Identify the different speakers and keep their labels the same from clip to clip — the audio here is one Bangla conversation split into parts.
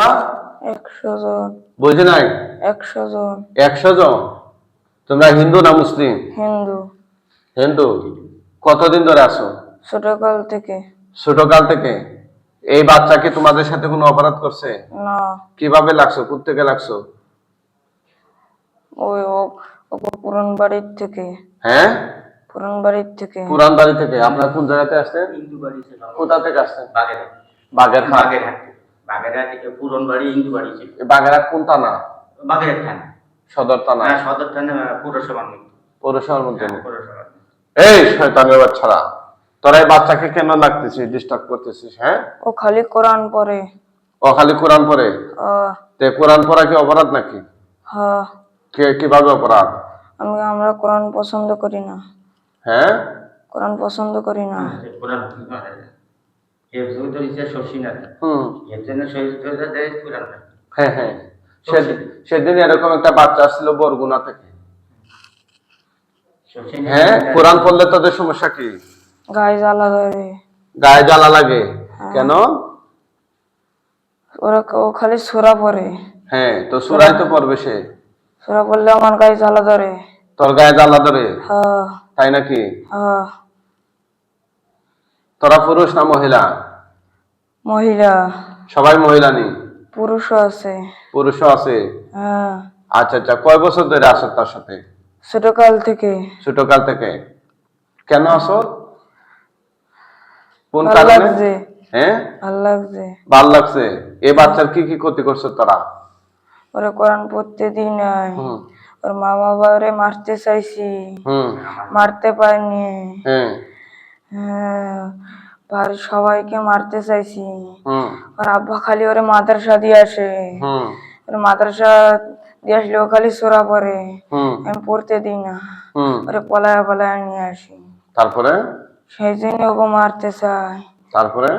Speaker 1: তোমরা
Speaker 2: একশো জন।
Speaker 1: বুঝি নাই?
Speaker 2: একশো জন।
Speaker 1: একশো জন? তোমরা হিন্দু না মুসলিম?
Speaker 2: হিন্দু।
Speaker 1: হিন্দু? কতদিন ধরে আসো
Speaker 2: ছোটকাল থেকে।
Speaker 1: ছোটকাল থেকে? এই বাচ্চা কি তোমাদের সাথে কোনো অপরাধ করছে?
Speaker 2: না।
Speaker 1: কীভাবে লাগছো? কোথেকে লাগছো?
Speaker 2: ওই পুরান বাড়ির থেকে।
Speaker 1: হ্যাঁ?
Speaker 2: পুরান বাড়ির থেকে।
Speaker 1: পুরান বাড়ি থেকে। আপনারা কোন জায়গাতে আসছেন?
Speaker 3: হিন্দু বাড়ি ছিল
Speaker 1: কোথা থেকে আসছেন?
Speaker 3: বাগেরহাট।
Speaker 1: বাগেরহাট।
Speaker 3: বাগেরহাট বাগেরহাট পুরন বাড়ি হিন্দু বাড়ি ছিল।
Speaker 1: বাগেরহাট কোন থানা?
Speaker 3: বাগেরহাট থানা।
Speaker 1: সদর থানা?
Speaker 3: হ্যাঁ সদর থানা পৌরসভার মধ্যে।
Speaker 1: পৌরসভার মধ্যে।
Speaker 3: পৌরসভার
Speaker 1: এই শয়তানের বাচ্চারা তোরা এই বাচ্চাকে কেন লাগতেছিস ডিস্টার্ব করতেছিস হ্যাঁ?
Speaker 2: ও খালি কোরআন পড়ে।
Speaker 1: ও খালি কোরআন পড়ে?
Speaker 2: আহ,
Speaker 1: তে কোরআন পড়া কি অপরাধ নাকি?
Speaker 2: হ্যাঁ
Speaker 1: কে কীভাবে অপরাধ?
Speaker 2: আমি আমরা কোরআন পছন্দ করি না।
Speaker 1: হ্যাঁ?
Speaker 2: কোরআন পছন্দ করি না।
Speaker 3: কোরআন শহীদ কোরআন
Speaker 1: হ্যাঁ হ্যাঁ। সেদিন সেদিন এরকম একটা বাচ্চা আসছিল বরগুনা থেকে। হ্যাঁ কোরআন পড়লে তোদের সমস্যা কি?
Speaker 2: গায়ে জ্বালা ধরে
Speaker 1: গায়ে জ্বালা লাগে? কেন?
Speaker 2: ওরা ও খালি সোরা পড়ে।
Speaker 1: হ্যাঁ তো সুরাই তো পড়বে সে।
Speaker 2: সোরা পড়লে আমার গায়ে জ্বালা ধরে।
Speaker 1: তোর গায়ে জ্বালা ধরে?
Speaker 2: হ্যাঁ।
Speaker 1: তাই নাকি?
Speaker 2: হ্যাঁ।
Speaker 1: তোরা পুরুষ না মহিলা?
Speaker 2: মহিলা।
Speaker 1: সবাই মহিলা নি?
Speaker 2: পুরুষও আছে।
Speaker 1: পুরুষও আছে?
Speaker 2: হ্যাঁ।
Speaker 1: আচ্ছা আচ্ছা কয় বছর ধরে আসো তার সাথে?
Speaker 2: ছোটকাল থেকে।
Speaker 1: ছোটকাল থেকে। কেন আসো কোন
Speaker 2: ভালো
Speaker 1: কারণে?
Speaker 2: লাগছে।
Speaker 1: হ্যাঁ?
Speaker 2: ভালো লাগছে।
Speaker 1: ভালো লাগছে। এ বাচ্চার কি কি ক্ষতি করছ তোরা?
Speaker 2: ওরা কোরআন পড়তে দিই নাই। ওর মা বাবা ওরে মারতে চাইছি। মারতে পারিনি।
Speaker 1: হ্যাঁ।
Speaker 2: হ্যাঁ বাড়ির সবাইকে মারতে চাইছি ওর আব্বা খালি ওরে মাদ্রাসা দিয়ে আসে। ওর মাদ্রাসা দিয়ে আসলে ও খালি সোরা
Speaker 1: পরে
Speaker 2: আমি পড়তে দিই না। ওরে পলায় পলায় নিয়ে আসি।
Speaker 1: তারপরে?
Speaker 2: সেই জন্য ওকে মারতে চাই।
Speaker 1: তারপরে?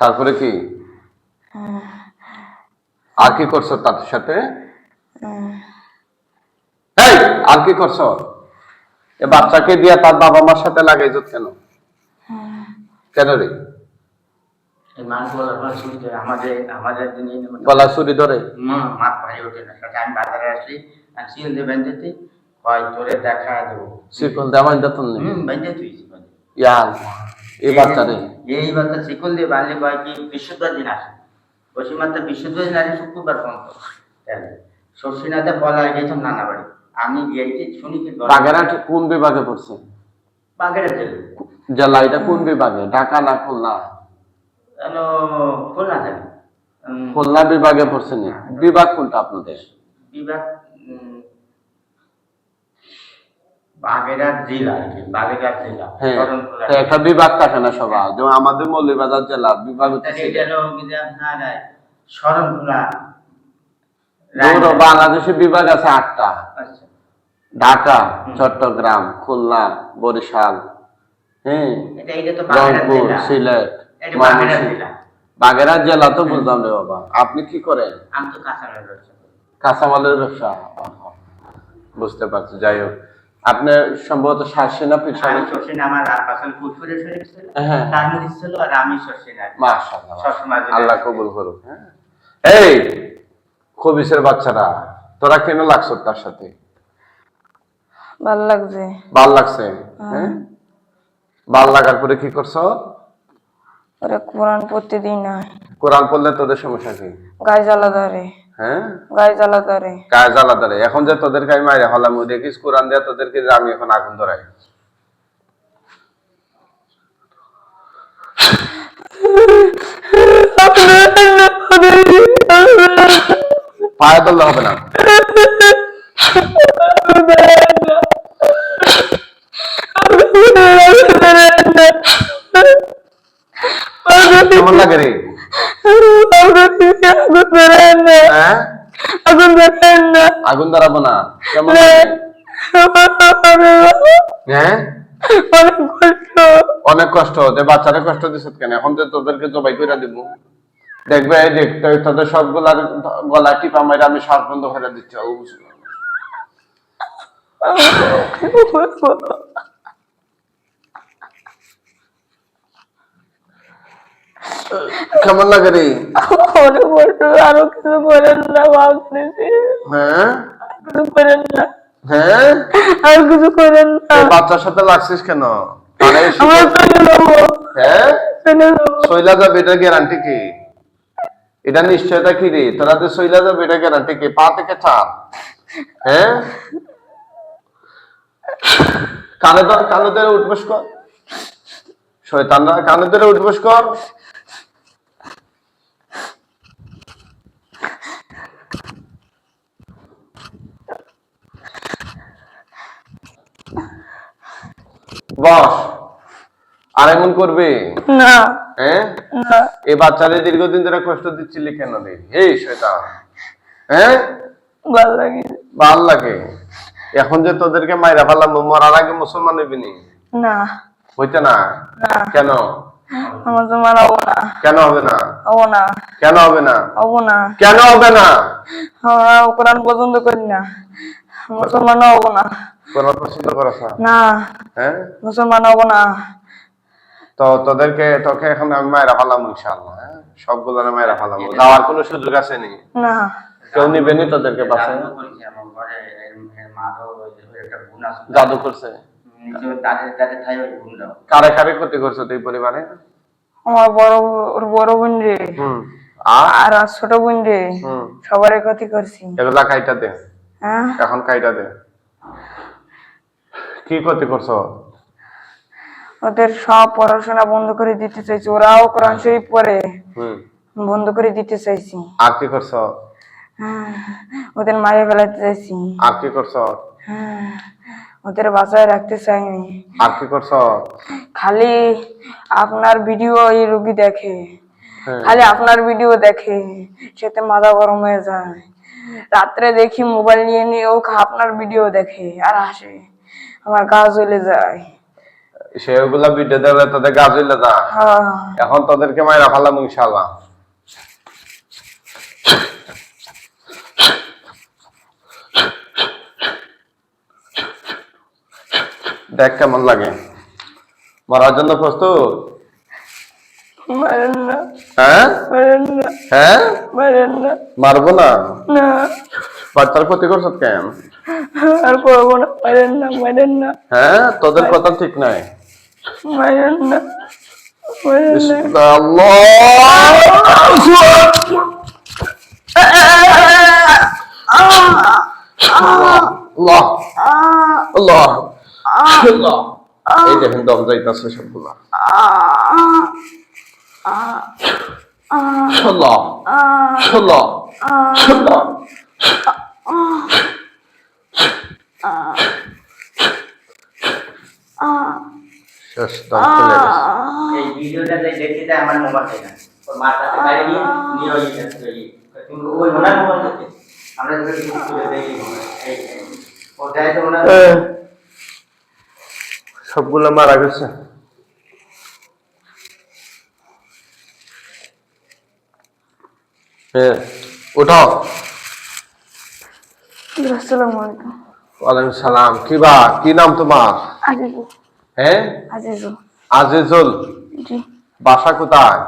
Speaker 1: তারপরে কি? আর কি করছ তার সাথে? আর কি করছ? বাচ্চাকে দিয়া তার বাবা মার সাথে লাগাইছ কেন? কেন রে? গলা ছুরি ধরে?
Speaker 3: আমি বাজারে আসি আর হয় তোরে দেখা দেবো।
Speaker 1: শিকল
Speaker 3: হুম বেঁধে তুই
Speaker 1: ইয়ার এই বাচ্চারে
Speaker 3: এই বাচ্চা শিকল দিয়ে বাঁধলে কয় কি বৃহস্পতিবার দিন আসে। পশ্চিমাতে বৃহস্পতিবার দিন আসে শুক্রবার পর্যন্ত। শশীনাথে বলা গেছিলাম নানা বাড়ি। আমি গিয়েছি শুনি কি
Speaker 1: বাগেরহাট কোন বিভাগে পড়ছে?
Speaker 3: বাগেরা জেল
Speaker 1: জেলা এটা কোন বিভাগে? ঢাকা না খুলনা?
Speaker 3: হ্যালো খুলনা যাবে
Speaker 1: খুলনা বিভাগে বিভাগ কোনটা আপনাদের?
Speaker 3: বিভাগ বাগেরহাট জেলা বাগেরহাট জেলা
Speaker 1: হ্যাঁ। তো একটা বিভাগ থাকে না সবার যেমন আমাদের মৌলিবাজার জেলা বিভাগ হচ্ছে
Speaker 3: আপনার শরণখোলা।
Speaker 1: বাংলাদেশে বিভাগ আছে আটটা।
Speaker 3: আচ্ছা।
Speaker 1: ঢাকা চট্টগ্রাম খুলনা বরিশাল হ্যাঁ রংপুর সিলেট ময়মনসিংহ।
Speaker 3: জেলা।
Speaker 1: তো বুঝলাম রে বাবা। আপনি কি করেন। কাঁচামালের ব্যবসা বুঝতে পারছি। যাই হোক আপনি সম্ভবত
Speaker 3: শাসিনা
Speaker 1: পিছনে
Speaker 3: শশীন আমার আর পাশাল ফুটফুটে ছিল
Speaker 1: হ্যাঁ।
Speaker 3: তার মধ্যে ছিল আর আমি
Speaker 1: মাশাআল্লাহ আল্লাহ কবুল করুক হ্যাঁ। এই খবিসের বাচ্চারা। তোরা কেন লাগছো তার সাথে?
Speaker 2: ভালো লাগছে।
Speaker 1: ভালো লাগছে হ্যাঁ। ভালো লাগার পরে কি করছ?
Speaker 2: ওরে কোরআন পড়তে দিই নাই
Speaker 1: কোরআন পড়লে তোদের সমস্যা কি?
Speaker 2: গায়ে জ্বালা ধরে।
Speaker 1: হ্যাঁ?
Speaker 2: গায়ে জ্বালা ধরে।
Speaker 1: গায়ে জ্বালা ধরে। এখন যে তোদেরকে আমি মাইরে হলাম ওই দেখিস কোরআন দেয়া তোদেরকে যে আমি এখন আগুন ধরাই। ধরলে হবে না। হ্যাঁ? আগুন ধরাবো না। হ্যাঁ? অনেক কষ্ট। যে বাচ্চারা কষ্ট দিছে কেন? এখন তো তোদেরকে জবাই করে দিব। দেখবে এই দেখ তো- সবগুলার গলা টিপা মাইরা আমি শ্বাস বন্ধ করে দিচ্ছি কেমন লাগে রে?
Speaker 2: আরও কিছু করেন না ভাবতেছি।
Speaker 1: হ্যাঁ?
Speaker 2: কিছু করেন না।
Speaker 1: হ্যাঁ?
Speaker 2: আর কিছু করেন না।
Speaker 1: বাচ্চার সাথে লাগছিস কেন? হ্যাঁ?
Speaker 2: চলে যাবে
Speaker 1: এটা গ্যারান্টি কি? এটা নিশ্চয়তা কি রে? তোরা যে সইলা যাবে, এটা গ্যারান্টি কি পা থেকে চাপ হ্যাঁ? কানে ধর, কানে ধরে উঠবস কর। শয়তানরা, কানে ধরে উঠবস কর। বস, আর এমন করবে?
Speaker 2: না।
Speaker 1: হ্যাঁ? এই বাচ্চারে দীর্ঘদিন ধরে কষ্ট দিচ্ছিলি কেন রে? এই শয়তান। হ্যাঁ?
Speaker 2: ভালো লাগে।
Speaker 1: ভালো লাগে? এখন যে তোদেরকে মাইরা ফেলাম মরার আগে মুসলমান হইবি না? হইতে না? কেন?
Speaker 2: আমার তো মারা হব না।
Speaker 1: কেন হবে না?
Speaker 2: হব না।
Speaker 1: কেন হবে না?
Speaker 2: হব না।
Speaker 1: কেন হবে না?
Speaker 2: আমরা কোরআন পছন্দ করি না। মুসলমান হব না।
Speaker 1: কোন পছন্দ করছ? না। হ্যাঁ?
Speaker 2: মুসলমান হব না।
Speaker 1: তো তোদেরকে তোকে এখন আমি মায়েরা ফেলাম ইনশাল্লাহ হ্যাঁ? সবগুলো মায়েরা ফেলাম। যাওয়ার কোনো সুযোগ আছে নি?
Speaker 2: না।
Speaker 1: কেউ নিবে নি তোদেরকে পাশে
Speaker 3: জাদু করেছে?
Speaker 1: কারে কারে ক্ষতি করছে তুই পরিবারে?
Speaker 2: আমার বড় বড় বোন রে।
Speaker 1: আর?
Speaker 2: ছোট বোন রে।
Speaker 1: হুম।
Speaker 2: সবারই ক্ষতি করছি।
Speaker 1: এগুলা কাইটা দে।
Speaker 2: হ্যাঁ?
Speaker 1: এখন কাইটা দে। কি ক্ষতি করছ?
Speaker 2: ওদের সব পড়াশোনা বন্ধ করে দিতে চাইছি। ওরাও কোরআন শরীফ পড়ে বন্ধ করে দিতে চাইছি।
Speaker 1: আর কি করছ?
Speaker 2: হ্যাঁ, ওদের মারে ফেলাতে চাইছি।
Speaker 1: আর কি করছ?
Speaker 2: হ্যাঁ, ওদের বাসায় রাখতে চাইনি।
Speaker 1: আর কি করছ?
Speaker 2: খালি আপনার ভিডিও এই রোগী দেখে।
Speaker 1: হ্যাঁ।
Speaker 2: খালি আপনার ভিডিও দেখে সেতে মাথা গরম হয়ে যায়। রাত্রে দেখি মোবাইল নিয়ে নিয়ে ও আপনার ভিডিও দেখে আর আসে। আমার গা জ্বলে যায়।
Speaker 1: সেগুলা ভিডিও দেখলে তোদের গাছ হইলে
Speaker 2: হ্যাঁ।
Speaker 1: এখন তোদেরকে মাইরা ফেলাম ইনশাল্লাহ দেখ কেমন লাগে? মরার জন্য প্রস্তুত? হ্যাঁ?
Speaker 2: না।
Speaker 1: হ্যাঁ?
Speaker 2: না।
Speaker 1: মারবো না?
Speaker 2: না।
Speaker 1: বাচ্চার ক্ষতি করছ কেন?
Speaker 2: আর করব না। মারেন না মারেন না।
Speaker 1: হ্যাঁ? তোদের কথা ঠিক নাই।
Speaker 2: মারেন না
Speaker 1: আল্লাহ আল্লাহ আল্লাহ এই দেখেন দম যাইতাছে সবগুলা আল্লাহ আল্লাহ শেষ দম চলে গেছে
Speaker 3: এই ভিডিওটা যে দেখতে দেয় আমার মোবাইল থেকে। ওর মার কাছে বাইরে গিয়ে নিয়ে ওই ওই। তুমি ওই ওনার মোবাইল থেকে আমরা যদি তুলে দেই এই এই, ও তো ওনার
Speaker 1: সবগুলো মারা গেছে। হ্যাঁ
Speaker 2: আসসালামু আলাইকুম।
Speaker 1: ওয়ালাইকুম সালাম। কি বা কি নাম তোমার? হ্যাঁ
Speaker 2: আজিজু
Speaker 1: আজিজুল?
Speaker 2: জি।
Speaker 1: বাসা কোথায়?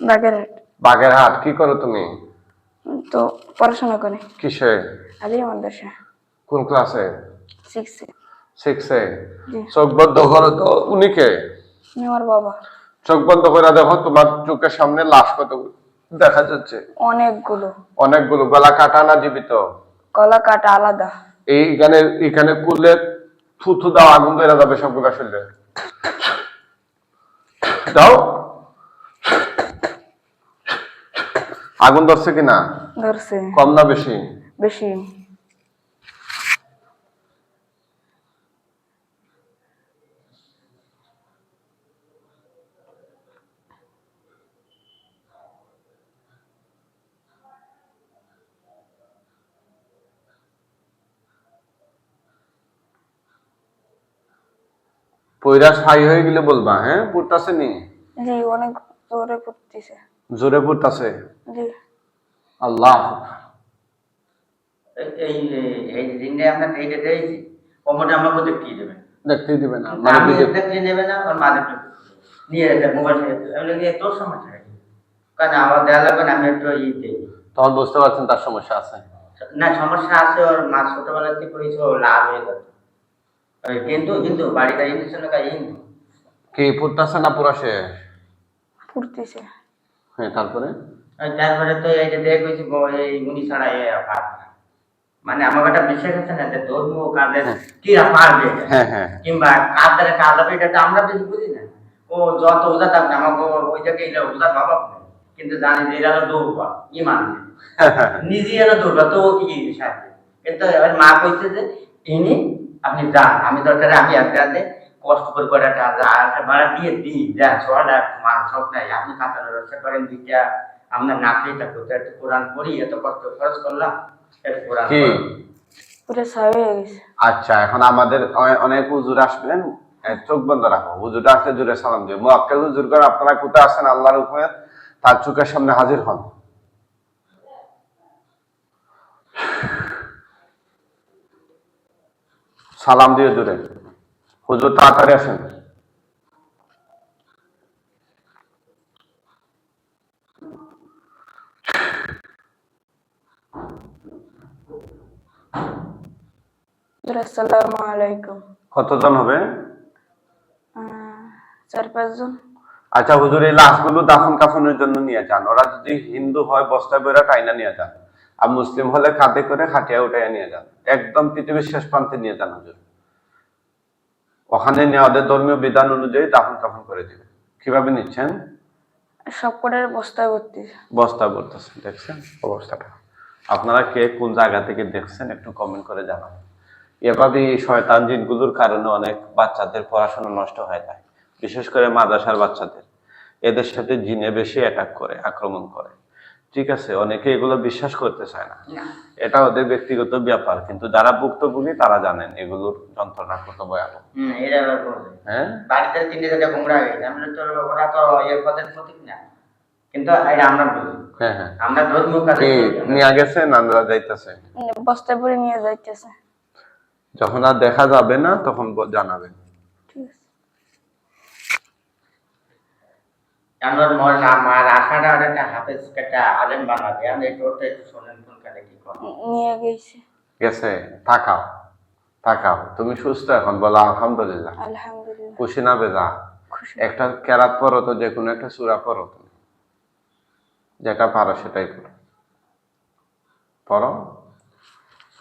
Speaker 2: বাগেরহাট।
Speaker 1: বাগেরহাট কি করো তুমি?
Speaker 2: তো পড়াশোনা করে।
Speaker 1: কিসে?
Speaker 2: আলিয়া মাদ্রাসা।
Speaker 1: কোন ক্লাসে?
Speaker 2: সিক্সে
Speaker 1: সিক্সে চোখ বন্ধ করো তো উনি কে?
Speaker 2: আমার বাবা।
Speaker 1: চোখ বন্ধ করে দেখো তোমার চোখের সামনে লাশ কত দেখা যাচ্ছে।
Speaker 2: অনেকগুলো।
Speaker 1: অনেকগুলো গলা কাটা না জীবিত?
Speaker 2: গলা কাটা আলাদা।
Speaker 1: এইখানে এখানে করলে থুথু দাও আগুন ধরে যাবে সবগুলো শরীরে। দাও। আগুন ধরছে কিনা?
Speaker 2: ধরছে।
Speaker 1: কম না বেশি?
Speaker 2: বেশি।
Speaker 1: পয়রা ছাই হয়ে গেলে বলবা হ্যাঁ? পড়তাছে নি?
Speaker 2: জি অনেক জোরে পড়তেছে।
Speaker 1: জোরে পড়তাছে?
Speaker 2: জি।
Speaker 1: আল্লাহ।
Speaker 3: এই এই রিংটা আমরা এইটা দিয়েছি। কমোটা আমাকে দেখতে দেবে
Speaker 1: দেখতেই দিবে না। মানে
Speaker 3: দেখলে নেবে না ওর মা দেখলে নিয়ে রেখে মোবাইল থেকে। আমি "এ, তোর সমস্যা কি? কারণ আমার দেওয়া লাগবে না আমি একটু ই দিই।
Speaker 1: তখন বুঝতে পারছেন তার সমস্যা আছে।
Speaker 3: না সমস্যা আছে ওর মা ছোটবেলা থেকে করেছে ও লাভ হয়ে যাবে ওই কিন্তু কিন্তু বাড়িটা হিন্দু ছিল না হিন্দু
Speaker 1: কি পড়তেছে না পুরা শেষ?
Speaker 2: ফুটতেছে।
Speaker 1: হ্যাঁ তারপরে?
Speaker 3: তারপরে তো এই যে দেখ হয়েছে এই উনি ছাড়া এ পারবে মানে আমার একটা বিশ্বাস আছে না যে ধর্ম কাজের কিরা পারবে?
Speaker 1: হ্যাঁ হ্যাঁ।
Speaker 3: কিংবা কাজের কাজ হবে এটা তো আমরা বেশি বুঝি না। ও যত ওজা থাক না আমাকে ওই জায়গায় এলে অভাব নেই কিন্তু জানি যে এরা দৌড়বা ইমান নিজে এরা দৌড়বা তো ও কি কি সাথে কিন্তু এবার মা কইছে যে ইনি আপনি যান আমি দরকারে আমি হাতে কষ্ট করে করে একটা একটা ভাড়া দিয়ে দিই যা ছড়া মাল সব নাই। আপনি কাঁচানোর ব্যবসা করেন দিকটা আমরা না খেয়ে থাকব তো একটু কোরআন পড়ি এত কষ্ট খরচ করলাম একটু কোরআন
Speaker 1: আচ্ছা এখন আমাদের অনেক হুজুর আসবেন চোখ বন্ধ রাখো। হুজুর আসলে জুড়ে সালাম দিও। মুআক্কেল হুজুর করে আপনারা কোথায় আসেন আল্লাহর হুকুমে তার চোখের সামনে হাজির হন। সালাম দিয়ে জুড়ে হুজুর তাড়াতাড়ি আসেন।
Speaker 2: আসসালামু আলাইকুম।
Speaker 1: কতজন হবে?
Speaker 2: চার পাঁচজন।
Speaker 1: আচ্ছা হুজুর এই লাশগুলো দাফন কাফনের জন্য নিয়ে যান। ওরা যদি হিন্দু হয় বস্তায় বেড়া টাইনা নিয়ে যান। আর মুসলিম হলে কাঁধে করে খাটিয়া উঠাইয়া নিয়ে যান। একদম পৃথিবীর শেষ প্রান্তে নিয়ে যান হুজুর। ওখানে নিয়ে ওদের ধর্মীয় বিধান অনুযায়ী দাফন কাফন করে দিবে। কীভাবে নিচ্ছেন?
Speaker 2: সব কটার বস্তায় ভর্তি।
Speaker 1: দেখছেন অবস্থাটা। আপনারা কে কোন জায়গা থেকে দেখছেন একটু কমেন্ট করে জানাবেন এভাবে শয়তান জিনগুলোর কারণে অনেক বাচ্চাদের পড়াশোনা নষ্ট হয়ে যায়। বিশেষ করে মাদ্রাসার বাচ্চাদের। এদের সাথে জিনে বেশি অ্যাটাক করে আক্রমণ করে। ঠিক আছে অনেকে এগুলো বিশ্বাস করতে চায় না। এটা ওদের ব্যক্তিগত ব্যাপার কিন্তু যারা ভুক্তভোগী তারা জানেন এগুলোর যন্ত্রণা কত ভয়াবহ। হ্যাঁ?
Speaker 3: বাড়িতে তিনটে চারটে ঘুমরা গেছে আমরা তো ওরা তো এর পথের প্রতীক না। কিন্তু এটা আমরা
Speaker 1: হ্যাঁ হ্যাঁ।
Speaker 3: আমরা
Speaker 1: নিয়ে যাইতেছে?
Speaker 2: নিয়ে যাইতেছে।
Speaker 1: যখন আর দেখা যাবে না তখন জানাবেন
Speaker 2: ঠিক আছে
Speaker 3: আমার মর আমার আশাটা আর একটা হাফেজ একটা আলেম বানাবে আমি একটু ওটা একটু শোনেন কোন কালে কি করবো
Speaker 2: নিয়ে গেছে
Speaker 1: গেছে তাকাও তাকাও তুমি সুস্থ এখন বলো আলহামদুলিল্লাহ
Speaker 2: আলহামদুলিল্লাহ
Speaker 1: খুশি না বেজা
Speaker 2: খুশি
Speaker 1: একটা কেরাত পড়ো তো যে কোনো একটা সুরা পড়ো তুমি যেটা পারো সেটাই পড়ো পড়ো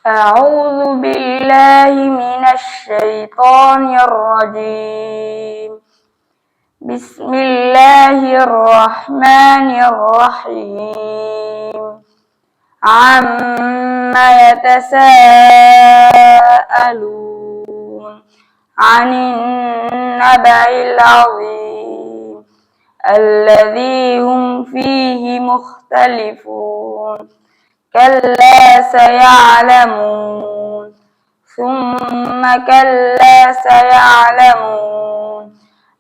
Speaker 2: أعوذ بالله من الشيطان الرجيم بسم الله الرحمن الرحيم. عما يتساءلون عن النبأ العظيم الذي هم فيه مختلفون كلا سيعلمون ثم كلا سيعلمون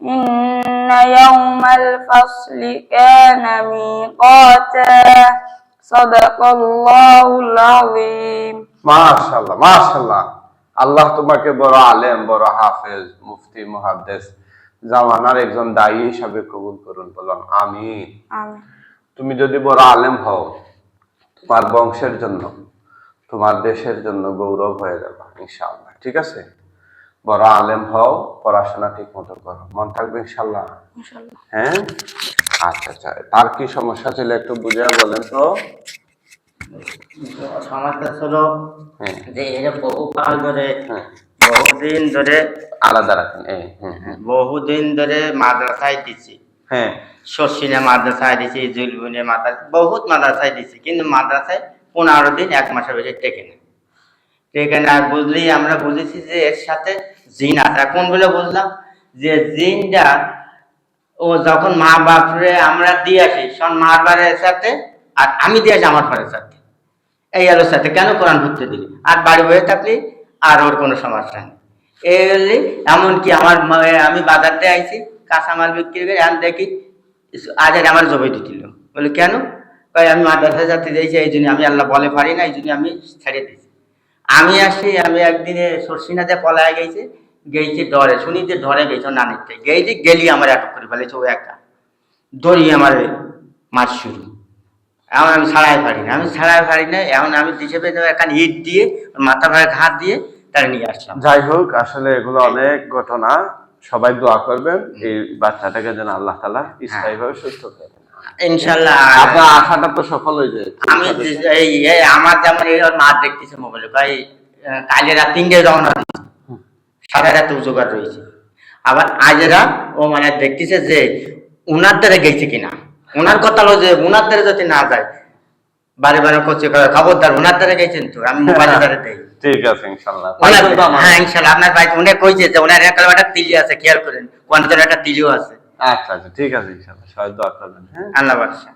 Speaker 2: إن يوم الفصل كان ميقاتا صدق الله العظيم
Speaker 1: মাশাল্লাহ মাশাল্লাহ আল্লাহ তোমাকে বড় আলেম বড় হাফেজ মুফতি মুহাদ্দেস জামানার একজন দায়ী হিসাবে কবুল করুন বলুন আমিন
Speaker 2: আমিন
Speaker 1: তুমি যদি বড় আলেম হও তোমার বংশের জন্য তোমার দেশের জন্য গৌরব হয়ে যাবে ইনশাআল্লাহ ঠিক আছে বড় আলেম হও পড়াশোনা ঠিক মতো করো। মন থাকবে ইনশাল্লাহ? হ্যাঁ? আচ্ছা আচ্ছা। তার কি সমস্যা ছিল একটু বুঝে বলেন তো?
Speaker 3: সমস্যা
Speaker 1: হ্যাঁ।
Speaker 3: যে এটা বহুকাল ধরে
Speaker 1: হ্যাঁ।
Speaker 3: বহুদিন ধরে
Speaker 1: আলাদা রাখেন হ্যাঁ
Speaker 3: বহুদিন ধরে মাদ্রাসায় দিছি।
Speaker 1: হ্যাঁ।
Speaker 3: শর্ষিনা মাদ্রাসায় দিছি জুলবুনে মাদ্রাসা বহুত মাদ্রাসায় দিছি কিন্তু মাদ্রাসায় পনেরো দিন এক মাসের বেশি টেকে না। টেকে না আর বুঝলি আমরা বুঝেছি যে এর সাথে জিন আছে কোন বলে বুঝলাম? যে জিনটা ও যখন মা বাপরে আমরা দিয়ে আসি সব মা বাবার সাথে আর আমি দিয়ে আসি আমার ঘরের সাথে। এই আলোর সাথে কেন কোরআন পড়তে দিলি? আর বাড়ি বয়ে থাকলি, আর ওর কোনো সমস্যা নেই। এই হলি এমনকি আমার আমি বাজারতে আইছি, কাঁচামাল বিক্রি করে আমি দেখি আজ আমার জমি দিছিল বলে, কেন? আমি মাদ্রাসা যাতে দিয়েছি এই জন্য আমি আল্লাহ বলে পারি না, এই জন্য আমি ছেড়ে দিয়েছি। আমি আসি, আমি একদিনে সরসিনাতে পলায় গেছি গেছি ডরে শুনি যে ডরে গেছো নানিতে গেছি গেলি আমার আটক করে ফেলেছে, ও একা দড়ি আমার মাছ শুরু। এখন আমি ছাড়াই পারি না, আমি ছাড়াই পারি না, এখন আমি হিসেবে একটা ইট দিয়ে মাথা ভাড়া ঘাট দিয়ে তারা নিয়ে আসলাম।
Speaker 1: যাই হোক, আসলে এগুলো অনেক ঘটনা। সবাই দোয়া করবেন, এই বাচ্চাটাকে যেন আল্লাহ তালা স্থায়ীভাবে সুস্থ করে।
Speaker 3: ইনশাল্লাহ
Speaker 1: আপনার আশাটা তো সফল হয়ে যায়।
Speaker 3: আমি এই এই আমার যেমন এই ওর মা দেখতেছে মোবাইলে ভাই কালে রাত রওনা সারা রাত জোগাড় রয়েছে। আবার আজেরা ও মানে দেখতেছে যে উনার দ্বারা গেছে কিনা। ওনার কথা হলো যে উনার দ্বারা যদি না যায় বারে বারে করছে খবরদার উনার দ্বারা গেছেন তো আমি দ্বারা দেই।
Speaker 1: ঠিক আছে
Speaker 3: ওনার
Speaker 1: আমার?
Speaker 3: হ্যাঁ আপনার ভাই উনি কইছে যে ওনার একটা তিলি আছে খেয়াল করেন কোন একটা তিলিও আছে।
Speaker 1: আচ্ছা আচ্ছা ঠিক আছে ইনশাল্লাহ সবাই দোয়া করবেন হ্যাঁ।
Speaker 3: আল্লাহ বাদশা